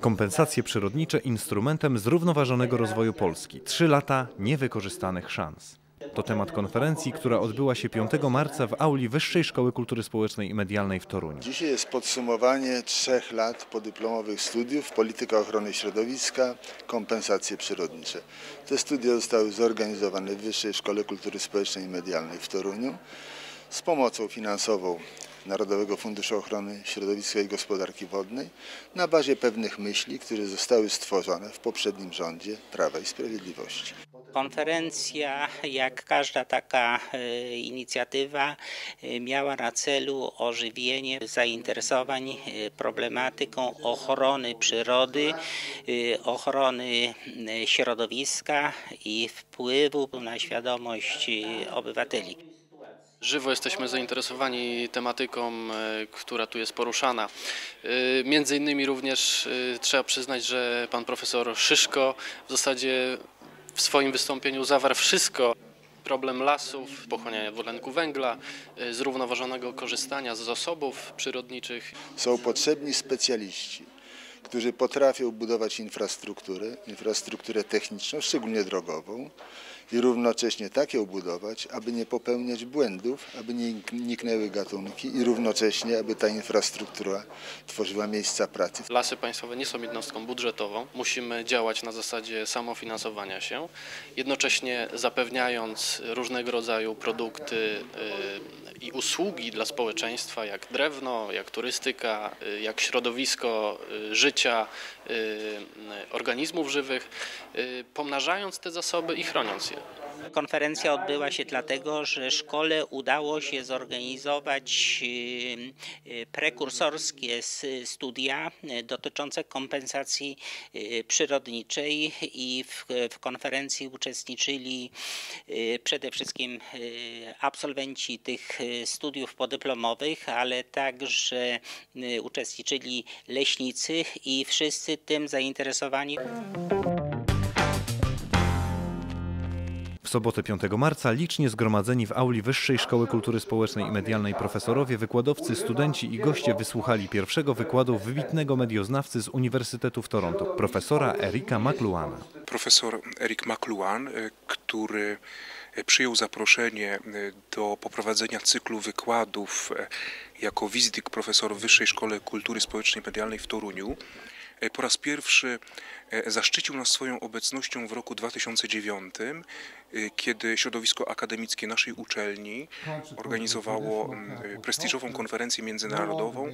Kompensacje przyrodnicze instrumentem zrównoważonego rozwoju Polski. Trzy lata niewykorzystanych szans. To temat konferencji, która odbyła się 5 marca w auli Wyższej Szkoły Kultury Społecznej i Medialnej w Toruniu. Dzisiaj jest podsumowanie trzech lat podyplomowych studiów Polityka ochrony środowiska, kompensacje przyrodnicze. Te studia zostały zorganizowane w Wyższej Szkole Kultury Społecznej i Medialnej w Toruniu z pomocą finansową Narodowego Funduszu Ochrony Środowiska i Gospodarki Wodnej na bazie pewnych myśli, które zostały stworzone w poprzednim rządzie Prawa i Sprawiedliwości. Konferencja, jak każda taka e, inicjatywa, e, miała na celu ożywienie zainteresowań e, problematyką ochrony przyrody, ochrony środowiska i wpływu na świadomość obywateli. Żywo jesteśmy zainteresowani tematyką, która tu jest poruszana. Między innymi również trzeba przyznać, że pan profesor Szyszko w zasadzie w swoim wystąpieniu zawarł wszystko. Problem lasów, pochłaniania dwutlenku węgla, zrównoważonego korzystania z zasobów przyrodniczych. Są potrzebni specjaliści, którzy potrafią budować infrastrukturę, infrastrukturę techniczną, szczególnie drogową, i równocześnie tak ją budować, aby nie popełniać błędów, aby nie niknęły gatunki i równocześnie, aby ta infrastruktura tworzyła miejsca pracy. Lasy państwowe nie są jednostką budżetową. Musimy działać na zasadzie samofinansowania się, jednocześnie zapewniając różnego rodzaju produkty y, i usługi dla społeczeństwa, jak drewno, jak turystyka, y, jak środowisko y, życia organizmów żywych, pomnażając te zasoby i chroniąc je. Konferencja odbyła się dlatego, że szkole udało się zorganizować y, y, prekursorskie studia dotyczące kompensacji y, przyrodniczej i w, w konferencji uczestniczyli przede wszystkim absolwenci tych studiów podyplomowych, ale także uczestniczyli leśnicy i wszyscy tym zainteresowani. W sobotę 5 marca licznie zgromadzeni w auli Wyższej Szkoły Kultury Społecznej i Medialnej profesorowie, wykładowcy, studenci i goście wysłuchali pierwszego wykładu wybitnego medioznawcy z Uniwersytetu w Toronto, profesora Erika McLuhana. Profesor Erik McLuhan, y, który y, przyjął zaproszenie y, do poprowadzenia cyklu wykładów jako wizytyk profesor w Wyższej Szkole Kultury Społecznej i Medialnej w Toruniu, po raz pierwszy e, zaszczycił nas swoją obecnością w roku 2009, e, kiedy środowisko akademickie naszej uczelni organizowało prestiżową konferencję międzynarodową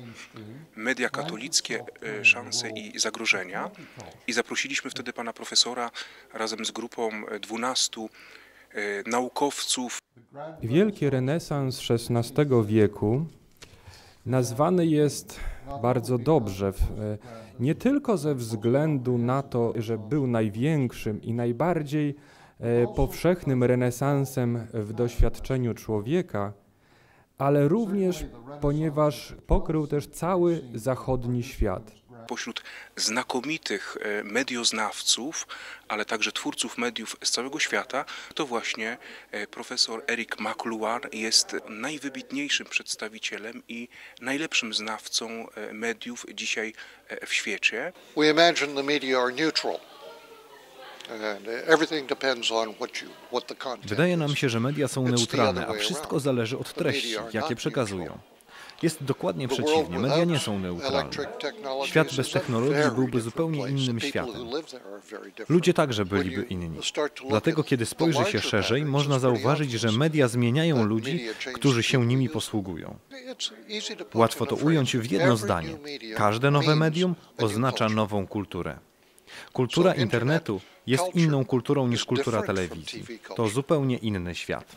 Media katolickie, szanse i zagrożenia. i zaprosiliśmy wtedy pana profesora razem z grupą 12 naukowców. Wielki renesans XVI wieku. Nazwany jest bardzo dobrze, nie tylko ze względu na to, że był największym i najbardziej e, powszechnym renesansem w doświadczeniu człowieka, ale również ponieważ pokrył też cały zachodni świat pośród znakomitych e, medioznawców, ale także twórców mediów z całego świata, to właśnie e, profesor Eric McLuhan jest najwybitniejszym przedstawicielem i najlepszym znawcą e, mediów dzisiaj w świecie. We imagine the media are neutral. Wydaje nam się, że media są neutralne, a wszystko zależy od treści, jakie przekazują. Jest dokładnie przeciwnie. Media nie są neutralne. Świat bez technologii byłby zupełnie innym światem. Ludzie także byliby inni. Dlatego, kiedy spojrzy się szerzej, można zauważyć, że media zmieniają ludzi, którzy się nimi posługują. Łatwo to ująć w jedno zdanie. Każde nowe medium oznacza nową kulturę. Kultura internetu jest inną kulturą niż kultura telewizji. To zupełnie inny świat.